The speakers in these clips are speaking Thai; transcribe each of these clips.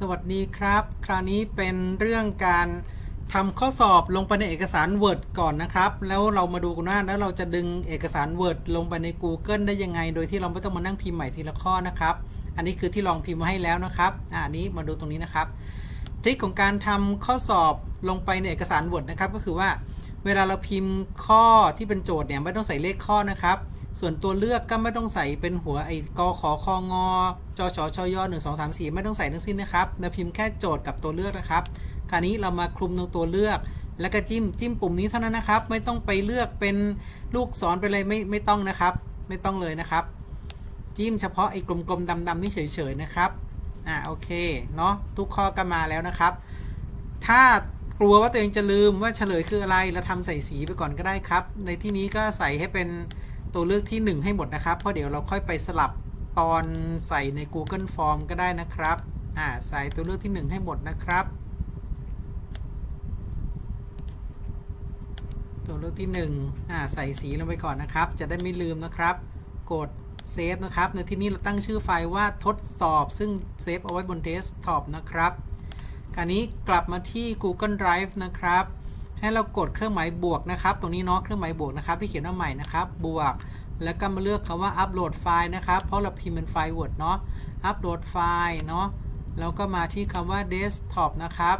สวัสดีครับ คราวนี้เป็นเรื่องการทำข้อสอบลงไปในเอกสาร Word ก่อนนะครับ แล้วเรามาดูกันว่าแล้วเราจะดึงเอกสาร Word ลงไปใน Google ได้ยังไง โดยที่เราไม่ต้องมานั่งพิมพ์ใหม่ทีละข้อนะครับ อันนี้คือที่ลองพิมพ์มาให้แล้วนะครับอ่าอันนี้มาดูตรงนี้นะครับทริคของการทำข้อสอบลงไปในเอกสาร Word นะครับก็คือว่า เวลาเราพิมพ์ข้อที่เป็นโจทย์เนี่ยไม่ต้องใส่เลขข้อนะครับ ส่วนตัวเลือกก็ไม่ต้องใส่เป็นหัวไอ้กอขอคองอจชชยอหนึ่งสองสามสี่ไม่ต้องใส่ทั้งสิ้นนะครับเราพิมพ์แค่โจทย์กับตัวเลือกนะครับ คราวนี้เรามาคลุมตรงตัวเลือกแล้วก็จิ้มจิ้มปุ่มนี้เท่านั้นนะครับ ไม่ต้องไปเลือกเป็นลูกศรไปเลยไม่ไม่ต้องนะครับ ไม่ต้องเลยนะครับ จิ้มเฉพาะไอ้กลมๆดำๆนี่เฉยๆนะครับอ่าโอเคเนาะทุกข้อก็มาแล้วนะครับ ถ้ากลัวว่าตัวเองจะลืมว่าเฉลยคืออะไรเราทำใส่สีไปก่อนก็ได้ครับ ในที่นี้ก็ใส่ให้เป็น ตัวเลือกที่ 1 ให้หมดนะครับ เพราะเดี๋ยวเราค่อยไปสลับตอนใส่ใน Google Form ก็ได้นะครับอ่าใส่ตัวเลือกที่ 1 ให้หมดนะครับ ตัวเลือกที่1อ่าใส่สีลงไปก่อนนะครับ จะได้ไม่ลืมนะครับ กดเซฟนะครับ ในที่นี้เราตั้งชื่อไฟล์ว่าทดสอบ ซึ่งเซฟเอาไว้บนเดสก์ท็อปนะครับ คราวนี้กลับมาที่ Google Drive นะครับ ให้เรากดเครื่องหมายบวกนะครับ ตรงนี้เนาะเครื่องหมายบวกนะครับที่เขียนว่าใหม่นะครับ บวก แล้วก็มาเลือกคำว่าอัปโหลดไฟล์นะครับ เพราะเราพิมพ์เป็นไฟล์ Word เนาะอัปโหลดไฟล์เนาะแล้วก็มาที่คำว่า desktop นะครับ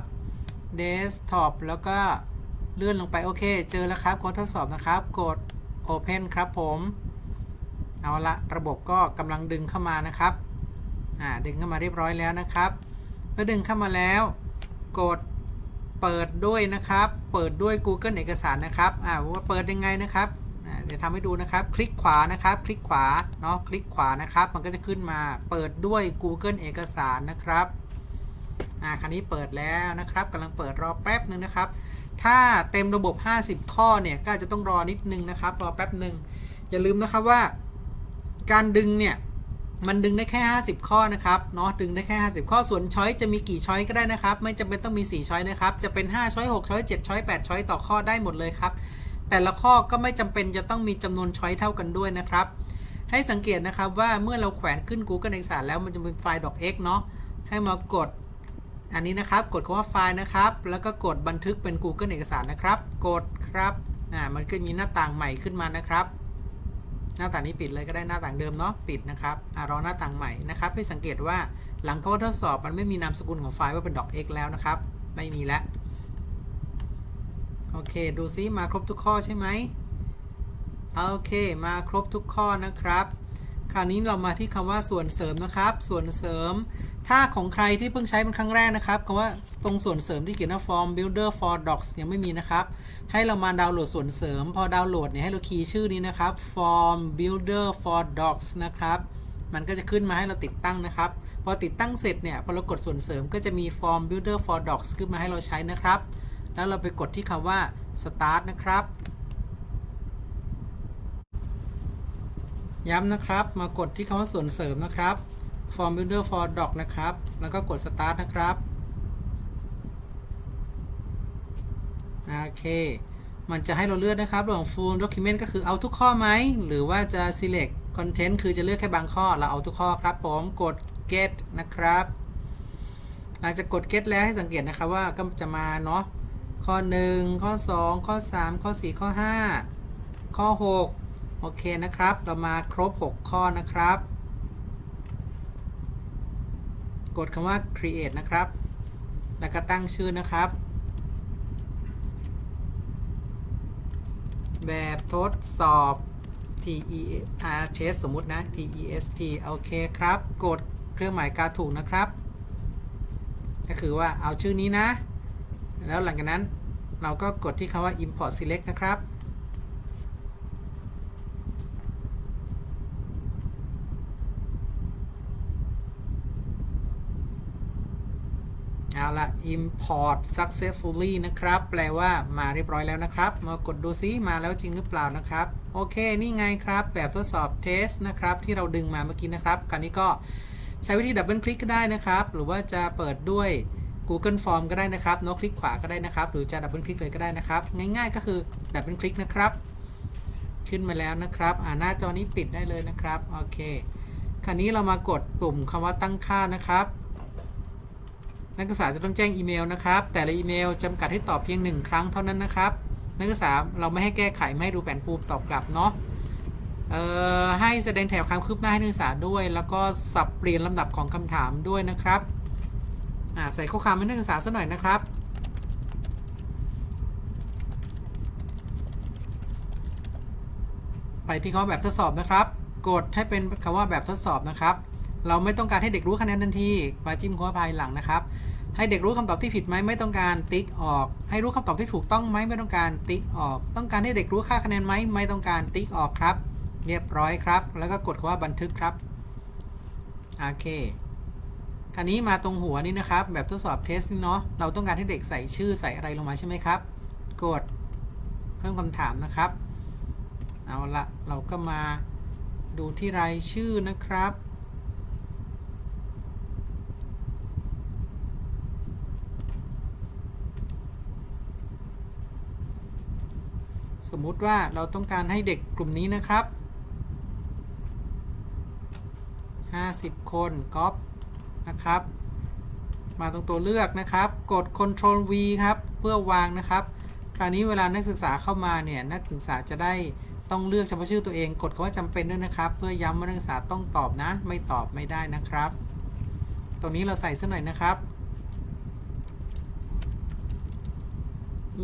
desktop แล้วก็เลื่อนลงไปโอเค เจอแล้วครับกดทดสอบนะครับ กด open ครับผม เอาละระบบก็กำลังดึงเข้ามานะครับอ่าดึงเข้ามาเรียบร้อยแล้วนะครับเมื่อดึงเข้ามาแล้ว กด เปิดด้วยนะครับ เปิดด้วย Google เอกสารนะครับ อ่าว่าเปิดยังไงนะครับเดี๋ยวทำให้ดูนะครับ คลิกขวานะครับ คลิกขวา เนาะ คลิกขวานะครับ มันก็จะขึ้นมา เปิดด้วย Google เอกสารนะครับ อ่า คราวนี้เปิดแล้วนะครับกำลังเปิดรอแป๊บหนึ่งนะครับ ถ้าเต็มระบบ 50 ข้อเนี่ย ก็จะต้องรอนิดนึงนะครับ รอแป๊บหนึ่งอย่าลืมนะครับว่า การดึงเนี่ย มันดึงได้แค่ 50 ข้อนะครับเนาะดึงได้แค่ 50 ข้อส่วนช้อยจะมีกี่ช้อยก็ได้นะครับ ไม่จำเป็นต้องมี 4 ช้อยนะครับ จะเป็น 5 ช้อย 6 ช้อย 7 ช้อย 8 ช้อยต่อข้อได้หมดเลยครับ แต่ละข้อก็ไม่จำเป็นจะต้องมีจำนวนช้อยเท่ากันด้วยนะครับ ให้สังเกตนะครับว่าเมื่อเราแขวนขึ้น Google เอกสารแล้วมันจะเป็นไฟล์ docx เนาะให้มากดอันนี้นะครับ กดคำว่าไฟล์นะครับ แล้วก็กดบันทึกเป็น Google เอกสารนะครับ กดครับ อ่า มันก็มีหน้าต่างใหม่ขึ้นมานะครับ หน้าต่างนี้ปิดเลยก็ได้หน้าต่างเดิมเนาะปิดนะครับอารอหน้าต่างใหม่นะครับให้สังเกตว่าหลังเข้าทดสอบมันไม่มีนามสกุลของไฟล์ว่าเป็นดอก x แล้วนะครับ ไม่มีแล้วโอเค ดูซิมาครบทุกข้อใช่ไหมโอเค มาครบทุกข้อนะครับ คราวนี้เรามาที่คำว่าส่วนเสริมนะครับ ส่วนเสริม ถ้าของใครที่เพิ่งใช้เป็นครั้งแรกนะครับคำว่าตรงส่วนเสริมที่เขียนว่า form builder for docs ยังไม่มีนะครับ ให้เรามาดาวน์โหลดส่วนเสริม พอดาวน์โหลดเนี่ยให้เราคีย์ชื่อนี้นะครับ form builder for docs นะครับ มันก็จะขึ้นมาให้เราติดตั้งนะครับ พอติดตั้งเสร็จเนี่ยพอเรากดส่วนเสริมก็จะมี form builder for docs ขึ้นมาให้เราใช้นะครับ แล้วเราไปกดที่คำว่า start นะครับ ย้ำนะครับ มากดที่คำว่าส่วนเสริมนะครับ form builder for doc นะครับ แล้วก็กด start นะครับ โอเค มันจะให้เราเลือกนะครับระหว่าง full document ก็คือเอาทุกข้อไหม หรือว่าจะ select content คือจะเลือกแค่บางข้อ เราเอาทุกข้อครับผม กด get นะครับ หลังจากกด get แล้วให้สังเกตนะครับว่าก็จะมาเนาะ ข้อ 1 ข้อ 2 ข้อ 3 ข้อ 4 ข้อ 5 ข้อ 6 โอเคนะครับ เรามาครบ 6 ข้อนะครับ กดคำว่า create นะครับ แล้วก็ตั้งชื่อนะครับ แบบทดสอบ T E R test สมมตินะ T E S T โอเคครับ กดเครื่องหมายการถูกนะครับ ก็คือว่าเอาชื่อนี้นะ แล้วหลังจากนั้นเราก็กดที่คำว่า import select นะครับ เอาละ import successfully นะครับ แปลว่ามาเรียบร้อยแล้วนะครับ มากดดูซิมาแล้วจริงหรือเปล่านะครับ โอเค นี่ไงครับ แบบทดสอบ test นะครับ ที่เราดึงมาเมื่อกี้นะครับคราวนี้ก็ใช้วิธีดับเบิลคลิกก็ได้นะครับ หรือว่าจะเปิดด้วย Google Form ก็ได้นะครับเนาะคลิกขวาก็ได้นะครับ หรือจะดับเบิลคลิกเลยก็ได้นะครับ ง่ายๆ ก็คือดับเบิลคลิกนะครับ ขึ้นมาแล้วนะครับอ่าหน้าจอนี้ปิดได้เลยนะครับ โอเค คราวนี้เรามากดปุ่มคำว่าตั้งค่านะครับ นักศึกษาจะต้องแจ้งอีเมลนะครับ แต่ละอีเมลจำกัดให้ตอบเพียงหนึ่งครั้งเท่านั้นนะครับ นักศึกษาเราไม่ให้แก้ไขไม่ให้ดูแผนภูมิตอบกลับเนาะเอ่อให้แสดงแถบความคืบหน้าให้นักศึกษาด้วย แล้วก็สับเปลี่ยนลำดับของคำถามด้วยนะครับอ่าใส่ข้อความให้นักศึกษาสักหน่อยนะครับ ไปที่คำว่าแบบทดสอบนะครับ กดให้เป็นคำว่าแบบทดสอบนะครับ เราไม่ต้องการให้เด็กรู้คะแนนทันทีมาจิ้มคำว่าภายหลังนะครับ ให้เด็กรู้คำตอบที่ผิดไหมไม่ต้องการติ๊กออก ให้รู้คำตอบที่ถูกต้องไหมไม่ต้องการติ๊กออก ต้องการให้เด็กรู้ค่าคะแนนไหมไม่ต้องการติ๊กออกครับ เรียบร้อยครับ แล้วก็กดคำว่าบันทึกครับโอเคคราวนี้มาตรงหัวนี้นะครับ แบบทดสอบเทสนี่เนาะเราต้องการให้เด็กใส่ชื่อใส่อะไรลงมาใช่ไหมครับ กดเพิ่มคำถามนะครับ เอาละเราก็มาดูที่รายชื่อนะครับ สมมุติว่าเราต้องการให้เด็กกลุ่มนี้นะครับ 50 คนก๊อปนะครับ มาตรงตัวเลือกนะครับ กด Ctrl V ครับ เพื่อวางนะครับ คราวนี้เวลานักศึกษาเข้ามาเนี่ยนักศึกษาจะได้ต้องเลือกเฉพาะชื่อตัวเองกดคำว่าจำเป็นด้วยนะครับ เพื่อย้ำว่านักศึกษาต้องตอบนะ ไม่ตอบไม่ได้นะครับ ตรงนี้เราใส่สักหน่อยนะครับ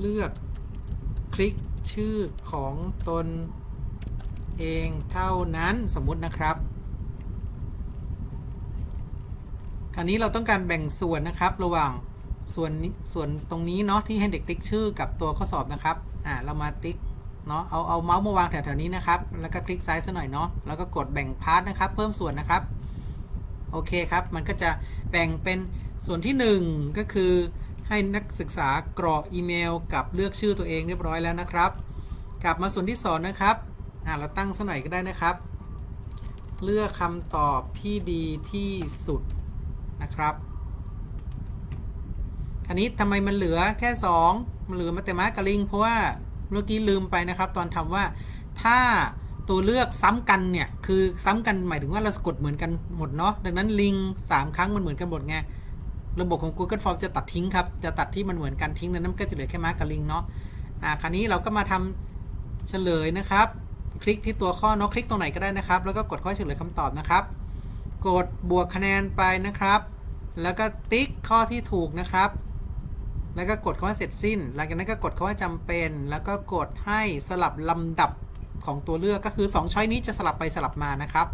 เลือกคลิก ชื่อของตนเองเท่านั้นสมมุตินะครับ คราวนี้เราต้องการแบ่งส่วนนะครับ ระหว่างส่วนส่วนตรงนี้เนาะที่ให้เด็กติ๊กชื่อกับตัวข้อสอบนะครับ อ่าเรามาติ๊กเนาะเอาเอาเมาส์มาวางแถวๆนี้นะครับ แล้วก็คลิกซ้ายซะหน่อยเนาะแล้วก็กดแบ่งพาร์ทนะครับ เพิ่มส่วนนะครับโอเคครับ มันก็จะแบ่งเป็นส่วนที่ 1 ก็คือ ให้นักศึกษากรอกอีเมล กับเลือกชื่อตัวเองเรียบร้อยแล้วนะครับ กลับมาส่วนที่ 2 นะครับอ่าเราตั้งสักหน่อยก็ได้นะครับ เลือกคำตอบที่ดีที่สุดนะครับคราวนี้ทำไมมันเหลือแค่ 2 มันเหลือมาแต่มากับลิง เพราะว่าเมื่อกี้ลืมไปนะครับ ตอนทำว่าถ้าตัวเลือกซ้ำกันเนี่ย คือซ้ำกันหมายถึงว่าเราสะกดเหมือนกันหมดเนาะดังนั้นลิง 3 ครั้งมันเหมือนกันหมดไง ระบบของ Google Form จะตัดทิ้งครับ จะตัดที่มันเหมือนกันทิ้งนั้นก็จะเหลือแค่ม้ากกับลิงเนาะ อ่า คราวนี้เราก็มาทำเฉลยนะครับ คลิกที่ตัวข้อเนาะ คลิกตรงไหนก็ได้นะครับ แล้วก็กดข้อเฉลยคำตอบนะครับ กดบวกคะแนนไปนะครับ แล้วก็ติ๊กข้อที่ถูกนะครับ แล้วก็กดคำว่าเสร็จสิ้น หลังจากนั้นก็กดคำว่าจำเป็น แล้วก็กดให้สลับลำดับของตัวเลือกก็คือ 2 ช้อยนี้จะสลับไปสลับมานะครับ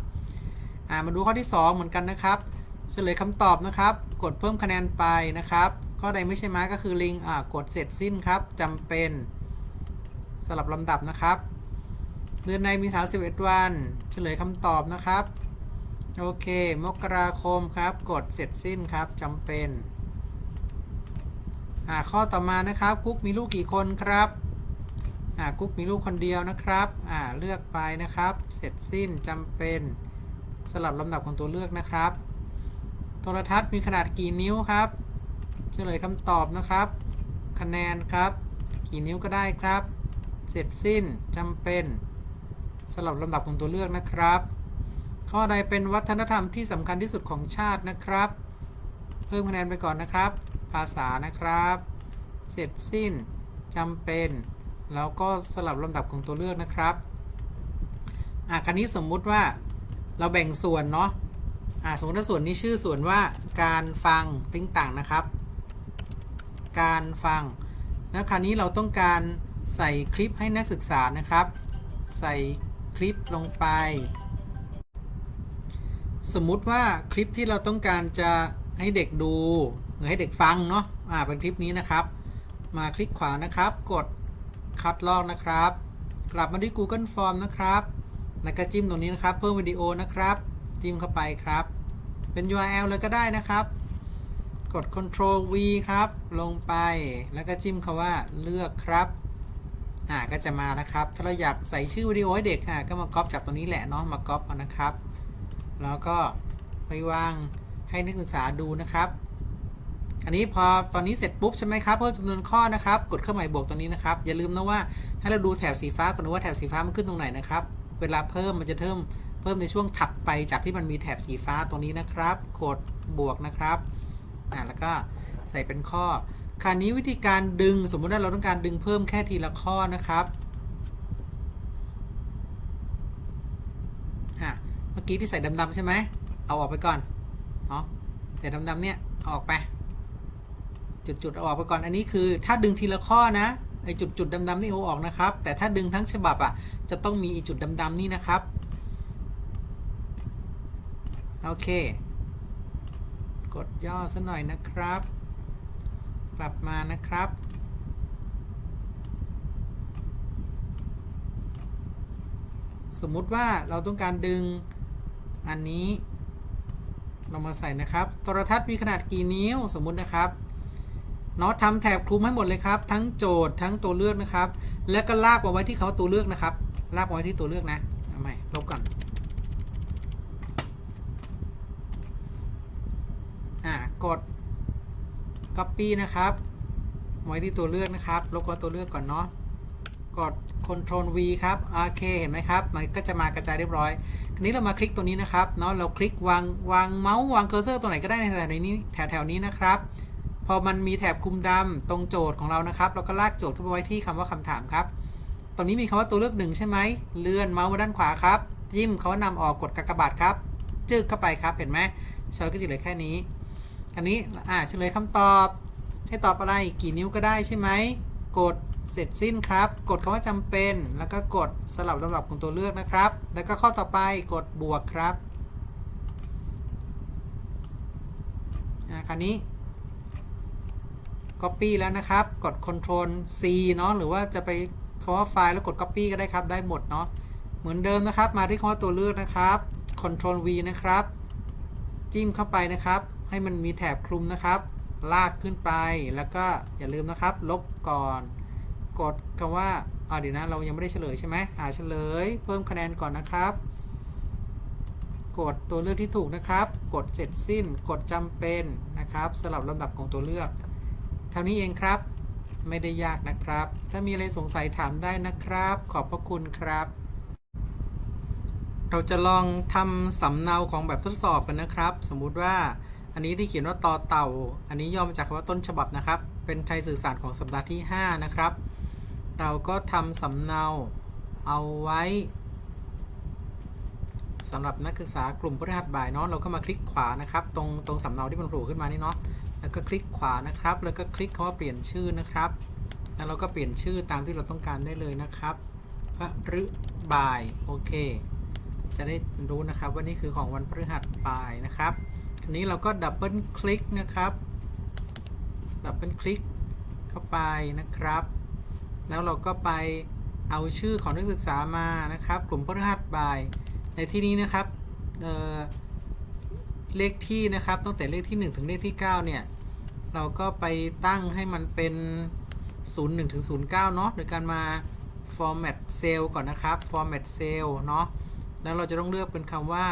อ่า มาดูข้อที่ 2 เหมือนกันนะครับ เฉลยคำตอบนะครับ กดเพิ่มคะแนนไปนะครับ ข้อใดไม่ใช่ม้าก็คือลิงอ่ากดเสร็จสิ้นครับจำเป็นสลับลำดับนะครับ เดือนในมี 31 วัน เฉลยคำตอบนะครับ โอเค มกราคมครับ กดเสร็จสิ้นครับจำเป็นอ่าข้อต่อมานะครับ กุ๊กมีลูกกี่คนครับอ่ากุ๊กมีลูกคนเดียวนะครับอ่าเลือกไปนะครับ เสร็จสิ้นจำเป็นสลับลำดับของตัวเลือกนะครับ ทรทัศน์มีขนาดกี่นิ้วครับเฉลยคำตอบนะครับ คะแนนครับ กี่นิ้วก็ได้ครับ เสร็จสิ้นจำเป็นสลับลำดับของตัวเลือกนะครับ ข้อใดเป็นวัฒนธรรมที่สำคัญที่สุดของชาตินะครับ เพิ่มคะแนนไปก่อนนะครับ ภาษานะครับ เสร็จสิ้นจำเป็น แล้วก็สลับลำดับของตัวเลือกนะครับอะคราวนี้สมมุติว่าเราแบ่งส่วนเนาะ อะสมมติว่าส่วนนี้ชื่อส่วนว่าการฟังติ้งต่างนะครับ การฟัง แล้วคราวนี้เราต้องการใส่คลิปให้นักศึกษานะครับ ใส่คลิปลงไป สมมุติว่าคลิปที่เราต้องการจะให้เด็กดูหรือให้เด็กฟังเนาะอ่าเป็นคลิปนี้นะครับ มาคลิกขวานะครับ กดคัดลอกนะครับ กลับมาที่ Google Form นะครับแล้วก็จิ้มตรงนี้นะครับ เพิ่มวิดีโอนะครับ จิ้มเข้าไปครับ เป็น URL เลยก็ได้นะครับ กด Ctrl V ครับ ลงไปแล้วก็จิ้มคาว่าเลือกครับอ่าก็จะมานะครับ ถ้าเราอยากใส่ชื่อวิดีโอให้เด็กอะก็มาก๊อปจากตรงนี้แหละเนาะมาก๊อปเอานะครับ แล้วก็ไปวางให้นักศึกษาดูนะครับ อันนี้พอตอนนี้เสร็จปุ๊บใช่ไหมครับเพิ่มจำนวนข้อนะครับ กดเครื่องหมายบวกตรงนี้นะครับ อย่าลืมนะว่าให้เราดูแถบสีฟ้าก่อนว่าแถบสีฟ้ามันขึ้นตรงไหนนะครับ เวลาเพิ่มมันจะเพิ่ม พิ่มในช่วงถัดไปจากที่มันมีแถบสีฟ้าตรงนี้นะครับกดบวกนะครับอ่าแล้วก็ใส่เป็นข้อคราวนี้วิธีการดึงสมมุติว่าเราต้องการดึงเพิ่มแค่ทีละข้อนะครับอะเมื่อกี้ที่ใส่ดำๆใช่ไหมเอาออกไปก่อนเนาะใส่ดำๆเนี่ยเอาออกไป จุดๆเอาออกไปก่อนอันนี้คือ ถ้าดึงทีละข้อนะไอจุดๆดำๆนี่เอาออกนะครับ แต่ถ้าดึงทั้งฉบับอะจะต้องมีจุดดำๆนี่นะครับ โอเค กดย่อซะหน่อยนะครับ กลับมานะครับ สมมุติว่าเราต้องการดึงอันนี้ เรามาใส่นะครับ โทรทัศน์มีขนาดกี่นิ้วสมมุตินะครับเนาะทำแถบคลุมให้หมดเลยครับ ทั้งโจทย์ทั้งตัวเลือกนะครับ แล้วก็ลากมาไว้ที่คำว่าตัวเลือกนะครับ ลากมาไว้ที่ตัวเลือกนะเอาใหม่ลบก่อนอ่ากด Copy นะครับไว้ที่ตัวเลือกนะครับลบกับตัวเลือกก่อนเนาะกด Ctrl V ครับโอเคเห็นไหมครับ มันก็จะมากระจายเรียบร้อย ทีนี้เรามาคลิกตัวนี้นะครับเนาะเราคลิกวางวางเมาส์วางเคอร์เซอร์ตัวไหนก็ได้ในแถวนี้แถวแถวนี้นะครับ พอมันมีแถบคลุมดำตรงโจทย์ของเรานะครับ เราก็ลากโจทย์เข้าไปไว้ที่คำว่าคำถามครับตรงนี้มีคำว่าตัวเลือกหนึ่งใช่ไหมเลื่อนเมาส์มาด้านขวาครับ จิ้มคำว่านำออกกดกากบาทครับ จึ๊กเข้าไปครับเห็นไหมชอยก็จะเหลือแค่นี้ อันนี้อ่าเฉลยคำตอบ ให้ตอบอะไรกี่นิ้วก็ได้ใช่ไหมกดเสร็จสิ้นครับ กดคำว่าจำเป็น แล้วก็กดสลับลำดับของตัวเลือกนะครับ แล้วก็ข้อต่อไปกดบวกครับอ่าคราวนี้ Copy แล้วนะครับ กด Ctrl C เนาะหรือว่าจะไปคำว่าไฟล์แล้วกด Copy ก็ได้ครับ ได้หมดเนาะ เหมือนเดิมนะครับ มาที่คำว่าตัวเลือกนะครับ Ctrl V นะครับ จิ้มเข้าไปนะครับ ให้มันมีแถบคลุมนะครับ ลากขึ้นไปแล้วก็อย่าลืมนะครับ ลบก่อน กดคำว่าอ่าเดี๋ยวนะเรายังไม่ได้เฉลยใช่ไหมอ่าเฉลย เพิ่มคะแนนก่อนนะครับ กดตัวเลือกที่ถูกนะครับ กดเสร็จสิ้น กดจำเป็นนะครับสลับลำดับของตัวเลือก เท่านี้เองครับ ไม่ได้ยากนะครับ ถ้ามีอะไรสงสัยถามได้นะครับ ขอบพระคุณครับ เราจะลองทำสำเนาของแบบทดสอบกันนะครับ สมมุติว่า อันนี้ที่เขียนว่าต่อเต่า อันนี้ย่อมาจากคำว่าต้นฉบับนะครับ เป็นไทยสื่อสารของสัปดาห์ที่ 5 นะครับ เราก็ทำสำเนาเอาไว้สำหรับนักศึกษากลุ่มพฤหัสบ่ายเนาะเราก็มาคลิกขวานะครับ ตรงตรงสำเนาที่มันโผล่ขึ้นมานี่เนาะแล้วก็คลิกขวานะครับ แล้วก็คลิกคำว่าเปลี่ยนชื่อนะครับ แล้วเราก็เปลี่ยนชื่อตามที่เราต้องการได้เลยนะครับพฤบ่ายโอเค จะได้รู้นะครับว่านี่คือของวันพฤหัสบ่ายนะครับ ทีนี้เราก็ดับเบิลคลิกนะครับ ดับเบิลคลิกเข้าไปนะครับ แล้วเราก็ไปเอาชื่อของนักศึกษามานะครับ กลุ่มพฤหัสบ่าย ในที่นี้นะครับเเลขที่นะครับตั้งแต่เลขที่ 1 ถึงเลขที่ 9 เนี่ย เราก็ไปตั้งให้มันเป็น 01 ถึง 09 เนาะโดยการมา format cell ก่อนนะครับ format cell เนาะแล้วเราจะต้องเลือกเป็นคำว่า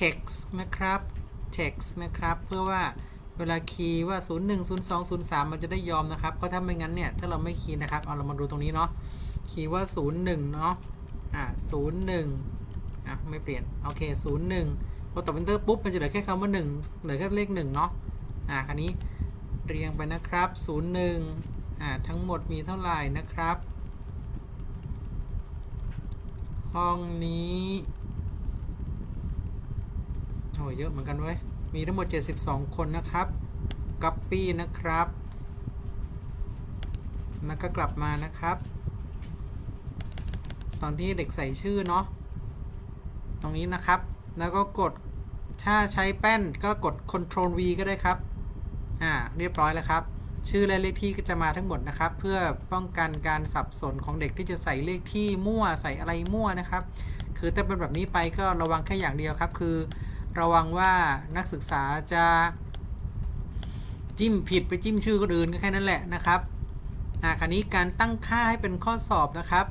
text นะครับ text นะครับ เพื่อว่าเวลาคีย์ว่า 01 02 03 มันจะได้ยอมนะครับ เพราะถ้าไม่งั้นเนี่ย ถ้าเราไม่คีย์นะครับ เอาเรามาดูตรงนี้เนาะ คีย์ว่า 01 เนาะ อ่า01 อะ ไม่เปลี่ยน โอเค 01 พอตอบ enter ปุ๊บ มันจะเหลือแค่คำว่า 1 เหลือแค่เลข 1 เนาะ อ่าคราวนี้เรียงไปนะครับ 01 อ่า ทั้งหมดมีเท่าไหร่นะครับ ห้องนี้โอ้เยอะเหมือนกันเว้ย มีทั้งหมด 72 คนนะครับ copy นะครับแล้วก็กลับมานะครับ ตอนที่เด็กใส่ชื่อเนาะตรงนี้นะครับ แล้วก็กดถ้าใช้แป้นก็กด Ctrl V ก็ได้ครับ อ่า เรียบร้อยแล้วครับ ชื่อและเลขที่ก็จะมาทั้งหมดนะครับ เพื่อป้องกันการสับสนของเด็กที่จะใส่เลขที่มั่วใส่อะไรมั่วนะครับ คือถ้าเป็นแบบนี้ไปก็ระวังแค่อย่างเดียวครับ คือ ระวังว่านักศึกษาจะจิ้มผิดไปจิ้มชื่อคนอื่นก็แค่นั้นแหละนะครับอ่าคราวนี้การตั้งค่าให้เป็นข้อสอบนะครับ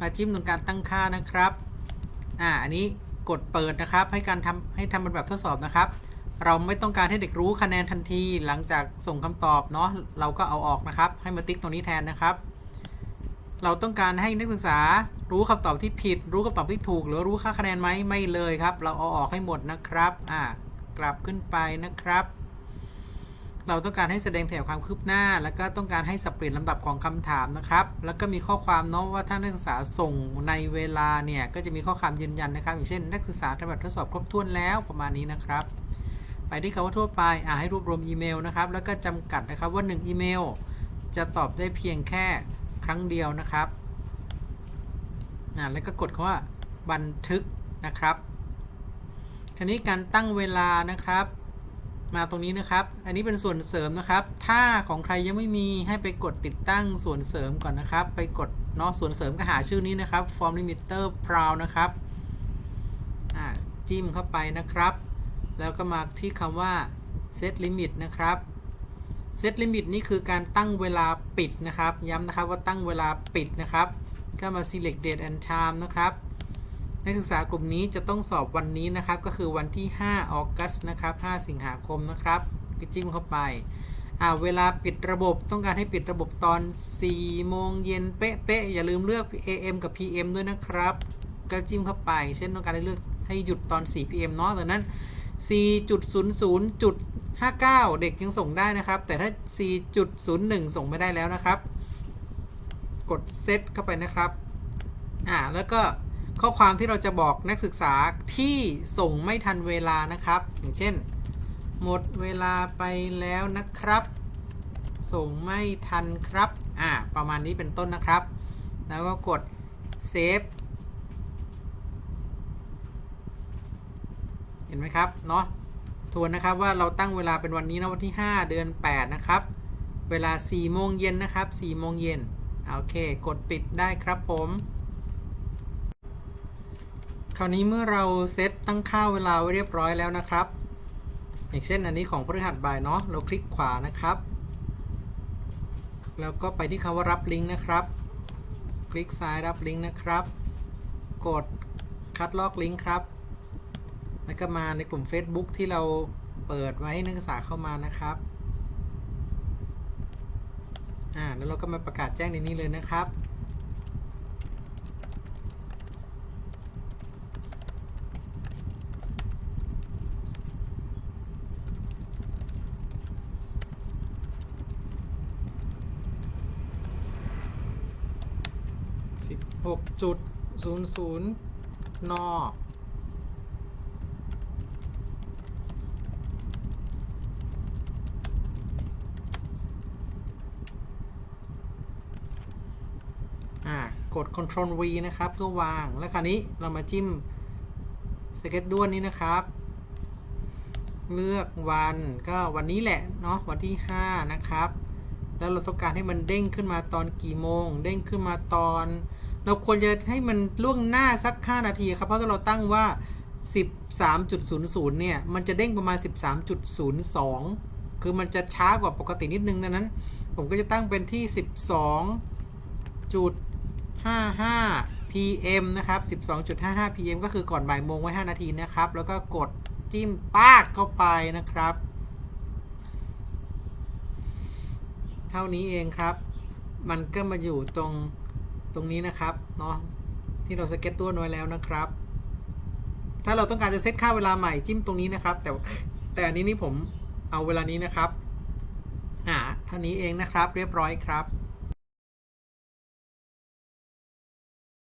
มาจิ้มตรงการตั้งค่านะครับอ่าอันนี้กดเปิดนะครับ ให้การทำให้ทำเป็นแบบทดสอบนะครับ เราไม่ต้องการให้เด็กรู้คะแนนทันทีหลังจากส่งคำตอบเนาะเราก็เอาออกนะครับ ให้มาติ๊กตรงนี้แทนนะครับ เราต้องการให้นักศึกษา รู้คำตอบที่ผิด รู้คำตอบที่ถูก หรือรู้ค่าคะแนนไหมไม่เลยครับ เราเอาออกให้หมดนะครับ อ่ากลับขึ้นไปนะครับ เราต้องการให้แสดงแถวความคืบหน้า แล้วก็ต้องการให้สับเปลี่ยนลำดับของคำถามนะครับ แล้วก็มีข้อความเนาะว่าถ้านักศึกษาส่งในเวลาเนี่ยก็จะมีข้อความยืนยันนะครับ อย่างเช่น นักศึกษาทำแบบทดสอบครบถ้วนแล้วประมาณนี้นะครับ ไปที่คำว่าทั่วไปอ่าให้รวบรวมอีเมลนะครับ แล้วก็จำกัดนะครับว่า 1 อีเมล จะตอบได้เพียงแค่ครั้งเดียวนะครับ อ่าแล้วก็กดคำว่าบันทึกนะครับทีนี้การตั้งเวลานะครับ มาตรงนี้นะครับ อันนี้เป็นส่วนเสริมนะครับ ถ้าของใครยังไม่มีให้ไปกดติดตั้งส่วนเสริมก่อนนะครับ ไปกดเนาะส่วนเสริมก็หาชื่อนี้นะครับ form limiter proud นะครับจิ้มเข้าไปนะครับ แล้วก็มาที่คำว่า set limit นะครับ set limit นี่คือการตั้งเวลาปิดนะครับ ย้ำนะครับว่าตั้งเวลาปิดนะครับ ก็มา select date and time นะครับ นักศึกษากลุ่มนี้จะต้องสอบวันนี้นะครับ ก็คือวันที่ 5 ออกัสนะครับ 5 สิงหาคมนะครับก็จิ้มเข้าไปอ่าเวลาปิดระบบต้องการให้ปิดระบบตอน 4 โมงเย็นเป๊ะๆ อย่าลืมเลือก AM กับ PM ด้วยนะครับ ก็จิ้มเข้าไป เช่นต้องการให้เลือกให้หยุดตอน 4 PM เนาะดังนั้น 4.00.59 เด็กยังส่งได้นะครับ แต่ถ้า 4.01 ส่งไม่ได้แล้วนะครับ กดเซตเข้าไปนะครับอ่าแล้วก็ข้อความที่เราจะบอกนักศึกษาที่ส่งไม่ทันเวลานะครับ อย่างเช่น หมดเวลาไปแล้วนะครับ ส่งไม่ทันครับอ่าประมาณนี้เป็นต้นนะครับ แล้วก็กดเซฟเห็นไหมครับเนาะทวนนะครับว่าเราตั้งเวลาเป็นวันนี้นะวันที่ 5 เดือน 8 นะครับ เวลา4โมงเย็นนะครับ4โมงเย็น โอเค กดปิดได้ครับผม คราวนี้เมื่อเราเซตตั้งค่าเวลาไว้เรียบร้อยแล้วนะครับ อย่างเช่นอันนี้ของพฤหัสบ่ายเนาะ เราคลิกขวานะครับ แล้วก็ไปที่คำว่ารับลิงก์นะครับ คลิกซ้ายรับลิงก์นะครับ กดคัดลอกลิงก์ครับ แล้วก็มาในกลุ่ม Facebook ที่เราเปิดไว้ให้นักศึกษาเข้ามานะครับ อ่าแล้วเราก็มาประกาศแจ้งในนี้เลยนะครับ16.00นอ่าก ด Ctrl V นะครับเพื่อวาง แล้วคราวนี้เรามาจิ้มสเก็ตด้วนนี้นะครับ เลือกวันก็วันนี้แหละเนาะวันที่ 5 นะครับ แล้วเราต้องการให้มันเด้งขึ้นมาตอนกี่โมง เด้งขึ้นมาตอน เราควรจะให้มันล่วงหน้าสัก 5 นาทีครับ เพราะถ้าเราตั้งว่า 13.00 เนี่ย มันจะเด้งประมาณ 13.02 คือมันจะช้ากว่าปกตินิดนึงดังนั้น ผมก็จะตั้งเป็นที่ 12 จุด 55 PM นะครับ 12.55 PM ก็คือก่อนบ่ายโมงไว้ 5 นาทีนะครับ แล้วก็กดจิ้มปากเข้าไปนะครับ เท่านี้เองครับ มันก็มาอยู่ตรงตรงนี้นะครับเนาะที่เราสเก็ตตัวไว้แล้วนะครับ ถ้าเราต้องการจะเซตค่าเวลาใหม่จิ้มตรงนี้นะครับ แต่แต่อันนี้นี่ผมเอาเวลานี้นะครับอ่าเท่านี้เองนะครับ เรียบร้อยครับ